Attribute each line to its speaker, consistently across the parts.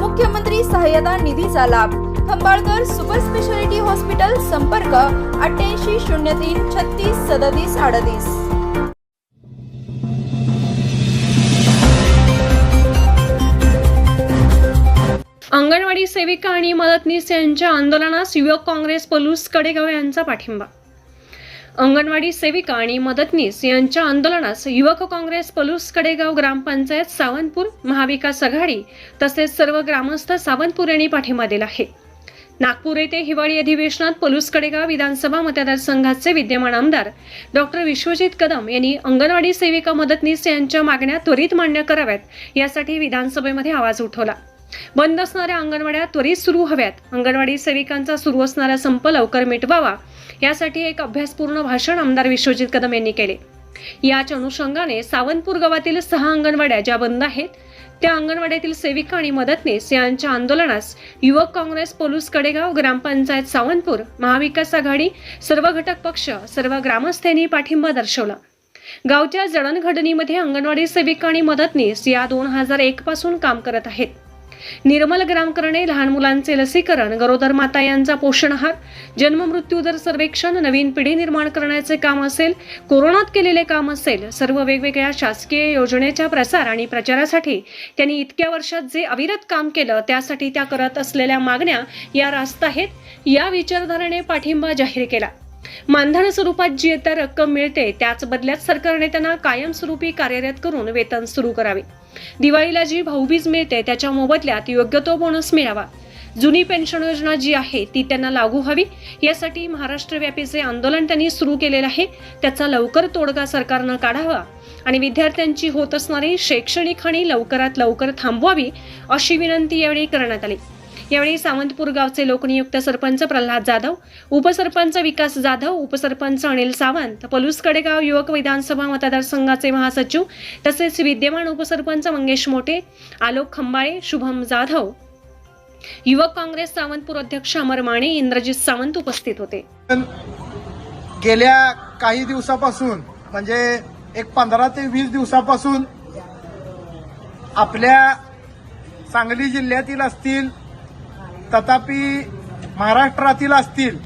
Speaker 1: मुख्यमंत्री सहाय्यता निधीचा लाभ. खंबाळकर सुपर स्पेशालिटी हॉस्पिटल संपर्क अठ्ठ्याऐंशी शून्य तीन छत्तीस सदतीस अडतीस.
Speaker 2: अंगणवाडी सेविका आणि मदतनीस यांच्या आंदोलनास युवक काँग्रेस पलूस कडेगाव यांचा पाठिंबा अंगणवाडी सेविका आणि मदतनीस यांच्या आंदोलनास युवक काँग्रेस पलूस कडेगाव ग्रामपंचायत सावंतपूर महाविकास आघाडी तसेच सर्व ग्रामस्थ सावंतपूर यांनी पाठिंबा दिला आहे. नागपूर येथे हिवाळी अधिवेशनात पलूस कडेगाव विधानसभा मतदारसंघाचे विद्यमान आमदार डॉक्टर विश्वजित कदम यांनी अंगणवाडी सेविका मदतनीस यांच्या मागण्या त्वरित मान्य कराव्यात यासाठी विधानसभेमध्ये आवाज उठवला. बंद असणाऱ्या अंगणवाड्या त्वरित सुरू हव्यात. अंगणवाडी सेविकांचा सुरू असणारा संप लवकर मिटवावा. यासाठी एक अभ्यासपूर्ण भाषण आमदार विश्वजित कदम यांनी केले. याच अनुषंगाने सावंतपूर गावातील सहा अंगणवाड्या ज्या बंद आहेत त्या अंगणवाड्यातील सेविका आणि मदतनीस यांच्या आंदोलनास युवक काँग्रेस पोलूस कडेगाव ग्रामपंचायत सावंतपूर महाविकास आघाडी सर्व घटक पक्ष सर्व ग्रामस्थांनी पाठिंबा दर्शवला. गावच्या जडणघडणीमध्ये अंगणवाडी सेविका आणि मदतनीस या दोन हजार एक पासून काम करत आहेत. निर्मल ग्राम करणे लहान मुलांचे लसीकरण गरोदर माता यांचा पोषण आहार जन्ममृत्यू दर सर्वेक्षण नवीन पिढी निर्माण करण्याचे काम असेल कोरोनात केलेले काम असेल सर्व वेगवेगळ्या शासकीय योजनेच्या प्रसार आणि प्रचारासाठी त्यांनी इतक्या वर्षात जे अविरत काम केलं त्यासाठी त्या करत असलेल्या मागण्या या रास्त आहेत या विचारधारेने पाठिंबा जाहीर केला. मानधन स्वरूपात जी आता रक्कम मिळते त्याच बदल्यात सरकारने त्यांना कायमस्वरूपी कार्यरत करून वेतन सुरू करावे. दिवाळीला जी भाऊबीज मिळते त्याच्या मोबदल्यात योग्य तो बोनस मिळावा. जुनी पेन्शन योजना जी आहे ती त्यांना लागू हवी यासाठी महाराष्ट्रव्यापी जे आंदोलन त्यांनी सुरू केलेलं आहे. त्याचा लवकर तोडगा सरकारनं काढावा आणि विद्यार्थ्यांची होत असणारी शैक्षणिक हानी लवकरात लवकर थांबवावी अशी विनंती यावेळी करण्यात आली. यावेळी सावंतपूर गावचे लोकनियुक्त सरपंच प्रल्हाद जाधव उपसरपंच विकास जाधव उपसरपंच अनिल सावंत पलूस कडेगाव युवक विधानसभा मतदारसंघाचे महासचिव तसेच विद्यमान उपसरपंच मंगेश मोठे आलोक खंबाळे शुभम जाधव. युवक काँग्रेस सावंतपूर अध्यक्ष अमर माने इंद्रजित सावंत उपस्थित होते.
Speaker 3: गेल्या काही दिवसापासून म्हणजे एक पंधरा ते वीस दिवसापासून आपल्या सांगली जिल्ह्यातील असतील तथापि महाराष्ट्रातील असतील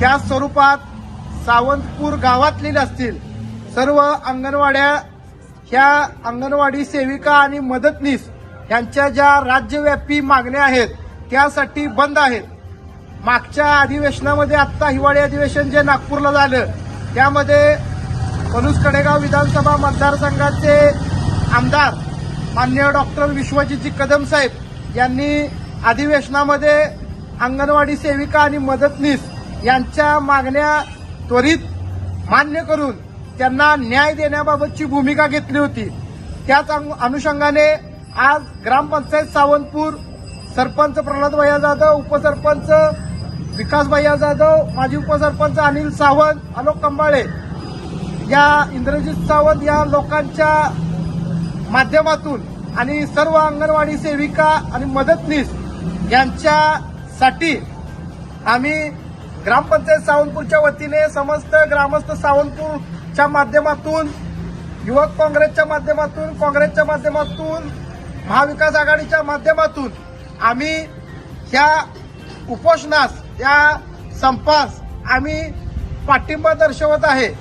Speaker 3: त्या स्वरूपात सावंतपूर गावातली असतील सर्व अंगणवाड्या ह्या अंगणवाडी सेविका आणि मदतनीस यांच्या ज्या राज्यव्यापी मागण्या आहेत त्यासाठी बंद आहेत. मागच्या अधिवेशनामध्ये आत्ता हिवाळी अधिवेशन जे नागपूरला झालं त्यामध्ये पलूस कडेगाव विधानसभा मतदारसंघाचे आमदार मान्य डॉक्टर विश्वजितजी कदम साहेब यांनी अधिवेशनामध्ये अंगणवाडी सेविका आणि मदतनीस यांच्या मागण्या त्वरित मान्य करून त्यांना न्याय देण्याबाबतची भूमिका घेतली होती. त्याच अनु- अनुषंगाने आज ग्रामपंचायत सावंतपूर सरपंच प्रल्हाद भैया जाधव उपसरपंच विकास भैया जाधव माजी उपसरपंच अनिल सावंत आलोक कंबाळे या इंद्रजित सावंत या लोकांच्या माध्यमातून आणि सर्व अंगणवाडी सेविका आणि मदतनीस यांच्यासाठी आम्ही ग्रामपंचायत सावंतपूरच्या वतीने समस्त ग्रामस्थ सावंतपूरच्या माध्यमातून युवक काँग्रेसच्या माध्यमातून काँग्रेसच्या माध्यमातून महाविकास आघाडीच्या माध्यमातून आम्ही ह्या उपोषणास या संपास आम्ही पाठिंबा दर्शवत आहे.